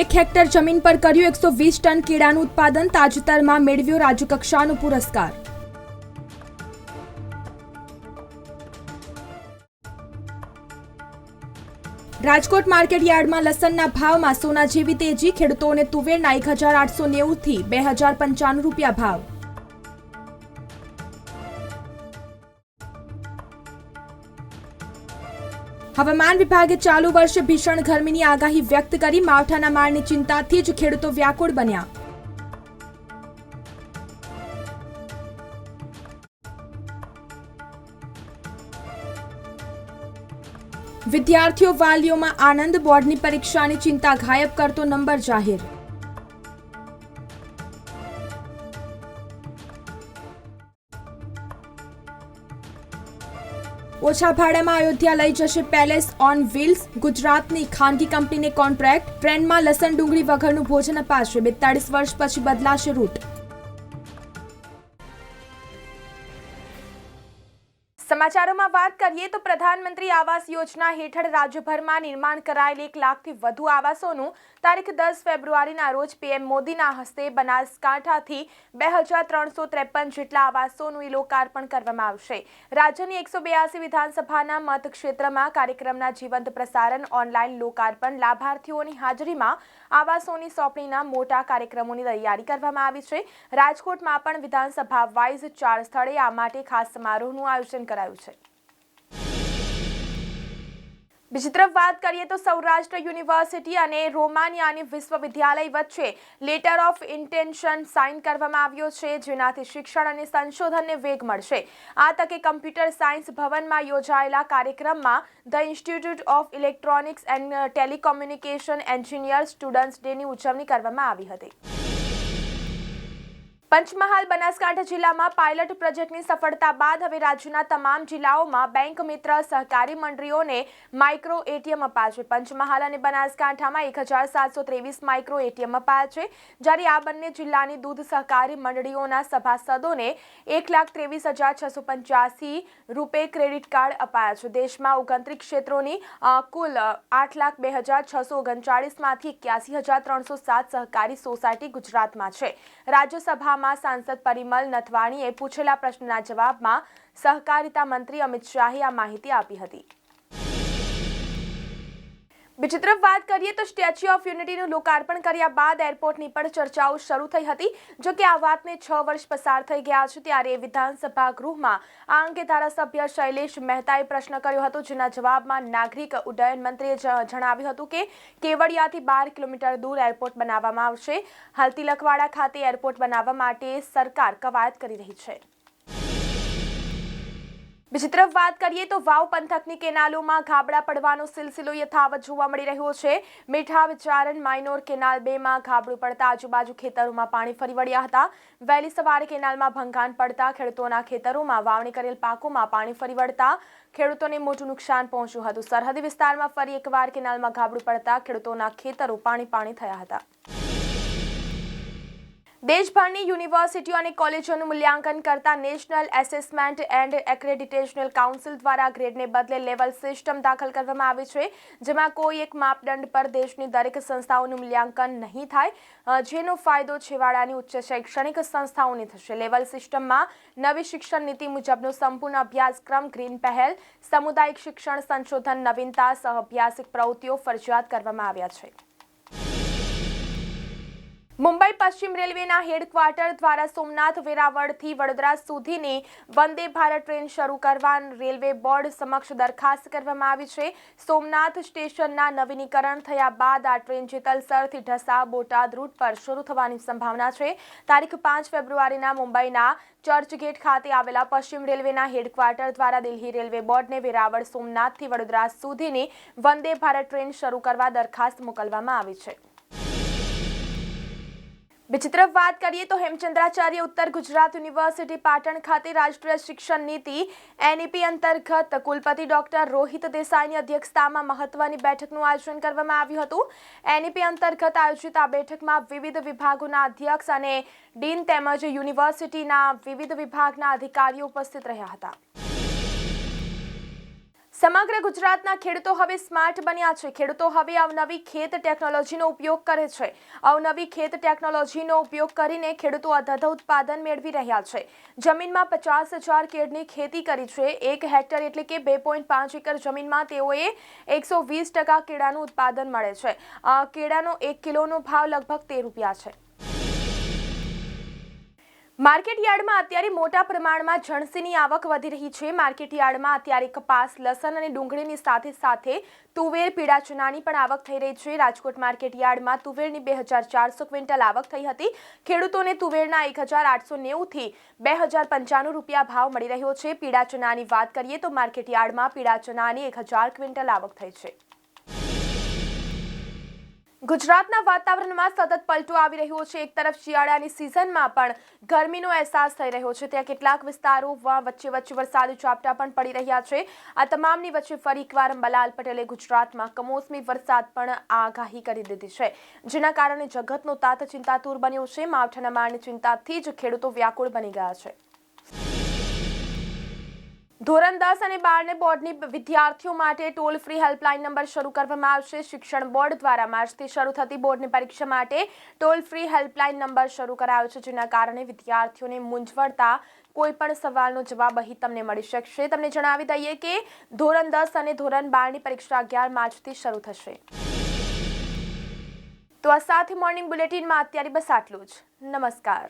એક હેક્ટર જમીન પર કર્યું એકસો વીસ ટન કેળાનું ઉત્પાદન તાજેતરમાં મેળવ્યો રાજ્યકક્ષાનો પુરસ્કાર. રાજકોટ માર્કેટ યાર્ડમાં લસણના ભાવમાં સોના જેવી તેજી, ખેડૂતોને તુવેરના એક હજાર આઠસો નેવુંથી બે હજાર પંચાણું રૂપિયા ભાવ. હવામાન વિભાગે ચાલુ વર્ષે ભીષણ ગરમીની આગાહી વ્યક્ત કરી માવઠાના મારની ચિંતાથી જ ખેડૂતો વ્યાકુળ બન્યા. વિદ્યાર્થીઓ વાલીઓમાં આનંદ, બોર્ડની પરીક્ષાની ચિંતા, ગાયબ કરતો નંબર જાહેર. ઓછા ભાડામાં અયોધ્યા લઈ જશે પેલેસ ઓન વ્હીલ્સ. ગુજરાતની ખાનગી કંપનીને કોન્ટ્રાક્ટ. ટ્રેનમાં લસણ ડુંગળી વગરનું ભોજન અપાશે. બેતાળીસ વર્ષ પછી બદલાશે રૂટ. સમાચારોમાં વાત કરીએ તો પ્રધાનમંત્રી આવાસ યોજના હેઠળ રાજ્યભરમાં નિર્માણ કરાયેલ એક લાખથી વધુ આવાસોનું તારીખ દસ ફેબ્રુઆરીના રોજ પીએમ મોદીના હસ્તે બનાસકાંઠાથી બે હજાર ત્રણસો ત્રેપન જેટલા આવાસોનું એ લોકાર્પણ કરવામાં આવશે. રાજ્યની એકસો બ્યાસી વિધાનસભાના મતક્ષેત્રમાં કાર્યક્રમના જીવંત પ્રસારણ, ઓનલાઈન લોકાર્પણ, લાભાર્થીઓની હાજરીમાં આવાસોની સોંપણીના મોટા કાર્યક્રમોની તૈયારી કરવામાં આવી છે. રાજકોટમાં પણ વિધાનસભા વાઇઝ ચાર સ્થળે આ માટે ખાસ સમારોહનું આયોજન કરાયું બીજી તરફ વાત કરીએ તો સૌરાષ્ટ્ર યુનિવર્સિટી અને રોમાનિયાની વિશ્વવિદ્યાલય વચ્ચે લેટર ઓફ ઇન્ટેન્શન સાઇન કરવામાં આવ્યો છે, જેનાથી શિક્ષણ અને સંશોધનને વેગ મળશે. આ તકે કમ્પ્યુટર સાયન્સ ભવનમાં યોજાયેલા કાર્યક્રમમાં the institute of electronics and telecommunication engineer students ડેની ઉજવણી કરવામાં આવી હતી. પંચમહાલ, બનાસકાંઠા જિલ્લામાં પાયલટ પ્રોજેક્ટની સફળતા બાદ હવે રાજ્યના તમામ જિલ્લાઓમાં બેંક મિત્ર સહકારી મંડળીઓને માઇક્રો એટીએમ અપાશે પંચમહાલ અને બનાસકાંઠામાં એક હજાર સાતસો ત્રેવીસ માઇક્રો એટીએમ અપાયા છે. જ્યારે આ બંને જિલ્લાની દૂધ સહકારી મંડળીઓના સભાસદોને એક લાખ ત્રેવીસ હજાર છસો પંચ્યાસી રૂપે ક્રેડિટ કાર્ડ અપાયા છે. દેશમાં ઓગણત્રીસ ક્ષેત્રોની કુલ આઠ લાખ બે હજાર છસો ઓગણચાળીસમાંથી એક્યાસી હજાર ત્રણસો સાત સહકારી સોસાયટી ગુજરાતમાં છે. રાજ્યસભામાં સાંસદ પરિમલ નથવાણીએ પૂછેલા પ્રશ્નના જવાબમાં સહકારિતા મંત્રી અમિત શાહે આ માહિતી આપી હતી. બીજી તરફ વાત કરીએ તો સ્ટેચ્યુ ઓફ યુનિટીનું લોકાર્પણ કર્યા બાદ એરપોર્ટની પણ ચર્ચાઓ શરૂ થઈ હતી. જો કે આ વાતને છ વર્ષ પસાર થઈ ગયા છે, ત્યારે વિધાનસભા ગૃહમાં આ અંગે ધારાસભ્ય શૈલેષ મહેતાએ પ્રશ્ન કર્યો હતો, જેના જવાબમાં નાગરિક ઉડ્ડયન મંત્રીએ જણાવ્યું હતું કે કેવડિયાથી બાર કિલોમીટર દૂર એરપોર્ટ બનાવવામાં આવશે. હાલ તિલકવાડા ખાતે એરપોર્ટ બનાવવા માટે સરકાર કવાયત કરી રહી છે. બીજી તરફ વાત કરીએ તો વાવ પંથકની કેનાલોમાં ગાબડા પડવાનો સિલસિલો યથાવત જોવા મળી રહ્યો છે. મીઠા વિચારણ માઇનોર કેનાલ બેમાં ગાબડું પડતા આજુબાજુ ખેતરોમાં પાણી ફરી વળ્યા હતા. વહેલી સવારે કેનાલમાં ભંગાણ પડતા ખેડૂતોના ખેતરોમાં વાવણી કરેલ પાકોમાં પાણી ફરી વળતા ખેડૂતોને મોટું નુકસાન પહોંચ્યું હતું. સરહદી વિસ્તારમાં ફરી એકવાર કેનાલમાં ગાબડું પડતા ખેડૂતોના ખેતરો પાણી પાણી થયા હતા. દેશભરની યુનિવર્સિટીઓ અને કોલેજોનું મૂલ્યાંકન કરતા national assessment and accreditational council દ્વારા ગ્રેડને બદલે લેવલ સિસ્ટમ દાખલ કરવામાં આવી છે, જેમાં કોઈ એક માપદંડ પર દેશની દરેક સંસ્થાઓનું મૂલ્યાંકન નહીં થાય. જેનો ફાયદો છેવાડાની ઉચ્ચ શૈક્ષણિક સંસ્થાઓને થશે. લેવલ સિસ્ટમમાં નવી શિક્ષણ નીતિ મુજબનો સંપૂર્ણ અભ્યાસક્રમ, ગ્રીન પહેલ, સામુદાયિક શિક્ષણ સંશોધન, નવીનતા સહ અભ્યાસિક પ્રવૃત્તિઓ ફરજિયાત કરવામાં આવ્યા છે. મુંબઈ પશ્ચિમ રેલવેના હેડક્વાર્ટર દ્વારા સોમનાથ વેરાવળથી વડોદરા સુધીની વંદે ભારત ટ્રેન શરૂ કરવા રેલવે બોર્ડ સમક્ષ દરખાસ્ત કરવામાં આવી છે. સોમનાથ સ્ટેશનના નવીનીકરણ થયા બાદ આ ટ્રેન જેતલસરથી ઢસા બોટાદ રૂટ પર શરૂ થવાની સંભાવના છે. તારીખ પાંચ ફેબ્રુઆરીના મુંબઈના ચર્ચગેટ ખાતે આવેલા પશ્ચિમ રેલવેના હેડક્વાર્ટર દ્વારા દિલ્હી રેલવે બોર્ડને વેરાવળ, સોમનાથથી વડોદરા સુધીની વંદે ભારત ટ્રેન શરૂ કરવા દરખાસ્ત મોકલવામાં આવી છે. બીજી તરફ વાત કરીએ તો હેમચંદ્રાચાર્ય ઉત્તર ગુજરાત યુનિવર્સિટી પાટણ ખાતે રાષ્ટ્રીય શિક્ષણ નીતિ એનઈપી અંતર્ગત કુલપતિ ડોક્ટર રોહિત દેસાઈની અધ્યક્ષતામાં મહત્વની બેઠકનું આયોજન કરવામાં આવ્યું હતું. એનઈપી અંતર્ગત આયોજિત આ બેઠકમાં વિવિધ વિભાગોના અધ્યક્ષ અને ડીન તેમજ યુનિવર્સિટીના વિવિધ વિભાગના અધિકારીઓ ઉપસ્થિત રહ્યા હતા. સમગ્ર ગુજરાતના ખેડૂતો હવે સ્માર્ટ બન્યા છે. ખેડૂતો હવે અવનવી ખેત ટેકનોલોજીનો ઉપયોગ કરે છે. અવનવી ખેત ટેકનોલોજીનો ઉપયોગ કરીને ખેડૂતો અધધ ઉત્પાદન મેળવી રહ્યા છે. જમીનમાં પચાસ હજાર કેળની ખેતી કરી છે. એક હેક્ટર એટલે કે બે પોઈન્ટ પાંચ એકર જમીનમાં તેઓએ એકસો વીસ ટકા કેળાનું ઉત્પાદન મળે છે. કેળાનો એક કિલોનો ભાવ લગભગ તેર રૂપિયા છે. માર્કેટ યાર્ડમાં અત્યારે મોટા પ્રમાણમાં જણસીની આવક વધી રહી છે. માર્કેટ યાર્ડમાં અત્યારે કપાસ લસણ અને ડુંગળીની સાથે સાથે તુવેર, પીળા ચણાની પણ આવક થઈ રહી છે. રાજકોટ માર્કેટ યાર્ડમાં તુવેરની બે હજાર ચારસો ક્વિન્ટલ આવક થઈ હતી. ખેડૂતોને તુવેરના એક હજાર આઠસો નેવુંથી બે હજાર પંચાણું રૂપિયા ભાવ મળી રહ્યો છે. પીળા ચણાની વાત કરીએ તો માર્કેટ યાર્ડમાં પીળા ચણાની એક હજાર ક્વિન્ટલ આવક થઈ છે. ગુજરાતના વાતાવરણમાં સતત પલટો આવી રહ્યો છે. એક તરફ શિયાળાની સિઝનમાં પણ ગરમીનો અહેસાસ થઈ રહ્યો છે. ત્યાં કેટલાક વિસ્તારોમાં વચ્ચે વચ્ચે વરસાદી ઝાપટા પણ પડી રહ્યા છે. આ તમામની વચ્ચે ફરી એકવાર અંબાલાલ પટેલે ગુજરાતમાં કમોસમી વરસાદ પણ આગાહી કરી દીધી છે. જેના કારણે જગતનો તાત ચિંતાતુર બન્યો છે. માવઠાના મારની ચિંતાથી જ ખેડૂતો વ્યાકુળ બની ગયા છે. ધોરણ દસ અને બારને બોર્ડની વિદ્યાર્થીઓ માટે ટોલ ફ્રી હેલ્પલાઇન નંબર શરૂ કરવામાં આવશે. શિક્ષણ બોર્ડ દ્વારા માર્ચથી શરૂ થતી બોર્ડની પરીક્ષા માટે ટોલ ફ્રી હેલ્પલાઇન નંબર શરૂ કરાયો છે, જેના કારણે વિદ્યાર્થીઓને મૂંઝવણતા કોઈ પણ સવાલનો જવાબ અહીં તમને મળી શકશે. તમને જણાવી દઈએ કે ધોરણ દસ અને ધોરણ બારની પરીક્ષા અગિયાર માર્ચથી શરૂ થશે. તો આ સાથે મોર્નિંગ બુલેટિનમાં અત્યારે બસ આટલું જ. નમસ્કાર.